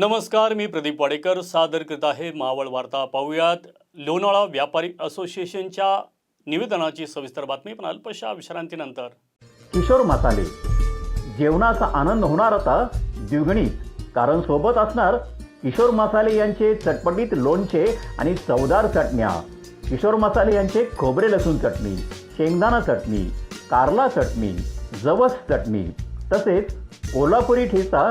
नमस्कार मी प्रदीप वाडेकर. सादर करत आहे मावळ वार्ता. पाहूयात लोणावळा व्यापारी असोसिएशनच्या निवेदनाची सविस्तर बातमी. पण अल्पशा विश्रांतीनंतर. किशोर मसाले जेवणाचा आनंद होणार आता द्विगणित. कारण सोबत असणार किशोर मसाले यांचे चटपटीत लोणचे आणि चवदार चटण्या. किशोर मसाले यांचे खोबरे लसूण चटणी शेंगदाणा चटणी कारला चटणी जवस चटणी तसेच कोल्हापुरी ठेचा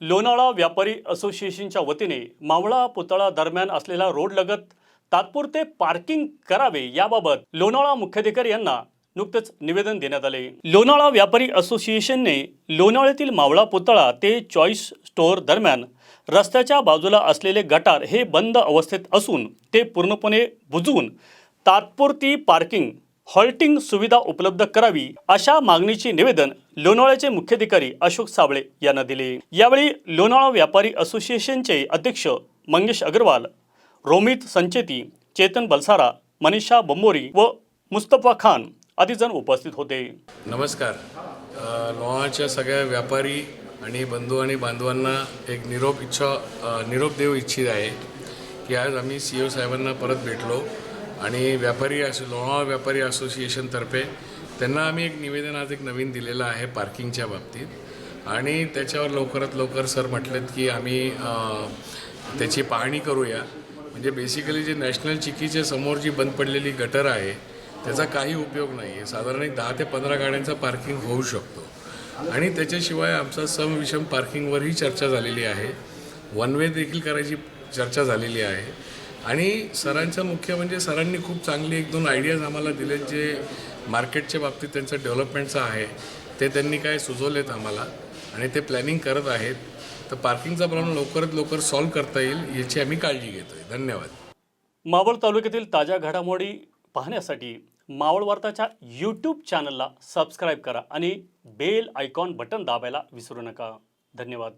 लोणावळा व्यापारी असोसिएशनच्या वतीने मावळा पुतळा दरम्यान असलेला रोड लगत तात्पुरते पार्किंग करावे याबाबत लोणावळा मुख्याधिकारी यांना नुकतंच निवेदन देण्यात आले. लोणावळा व्यापारी असोसिएशनने लोणावळ्यातील मावळा पुतळा ते चॉईस स्टोअर दरम्यान रस्त्याच्या बाजूला असलेले गटार हे बंद अवस्थेत असून ते पूर्णपणे बुजवून तात्पुरती पार्किंग हॉल्टिंग सुविधा उपलब्ध करावी अशा मागणीचे निवेदन लोणावळ्याचे मुख्याधिकारी अशोक साबळे यांना दिले. यावेळी लोणावळा व्यापारी असोसिएशनचे अध्यक्ष मंगेश अग्रवाल रोमित संचेती चेतन बलसारा मनीषा बंबोरी व मुस्तफा खान आदी जण उपस्थित होते. नमस्कार. लोणावळ्याच्या सगळ्या व्यापारी आणि बंधू आणि बांधवांना एक निरोप इच्छा निरोप देऊ इच्छित आहे की आज आम्ही सी ओ साहेबांना परत भेटलो. आणि व्यापारी असो लोणावळा व्यापारी असोसिएशनतर्फे त्यांना आम्ही एक निवेदन आज एक नवीन दिलेलं आहे पार्किंगच्या बाबतीत. आणि त्याच्यावर लवकरात लवकर सर म्हटलेत की आम्ही त्याची पाहणी करूया. म्हणजे बेसिकली जे नॅशनल चिकीच्या समोर जी बंद पडलेली गटर आहे त्याचा काही उपयोग नाही आहे साधारण एक दहा ते पंधरा गाड्यांचा पार्किंग होऊ शकतो. आणि त्याच्याशिवाय आमचा समविषम पार्किंगवरही चर्चा झालेली आहे. वन वे देखील करायची चर्चा झालेली आहे. आणि सरांचं मुख्य म्हणजे सरांनी खूप चांगली एक दोन आयडियाज आम्हाला दिलेत जे मार्केटच्या बाबतीत त्यांचं डेव्हलपमेंटचं आहे. ते त्यांनी काय सुचवलेत आम्हाला आणि ते प्लॅनिंग करत आहेत. तर पार्किंगचा प्रॉब्लेम लवकरात लवकर सॉल्व्ह करता येईल याची आम्ही काळजी घेतो आहे धन्यवाद. मावळ तालुक्यातील ताज्या घडामोडी पाहण्यासाठी मावळ वार्ताच्या यूट्यूब चॅनलला सबस्क्राईब करा आणि बेल आयकॉन बटन दाबायला विसरू नका. धन्यवाद.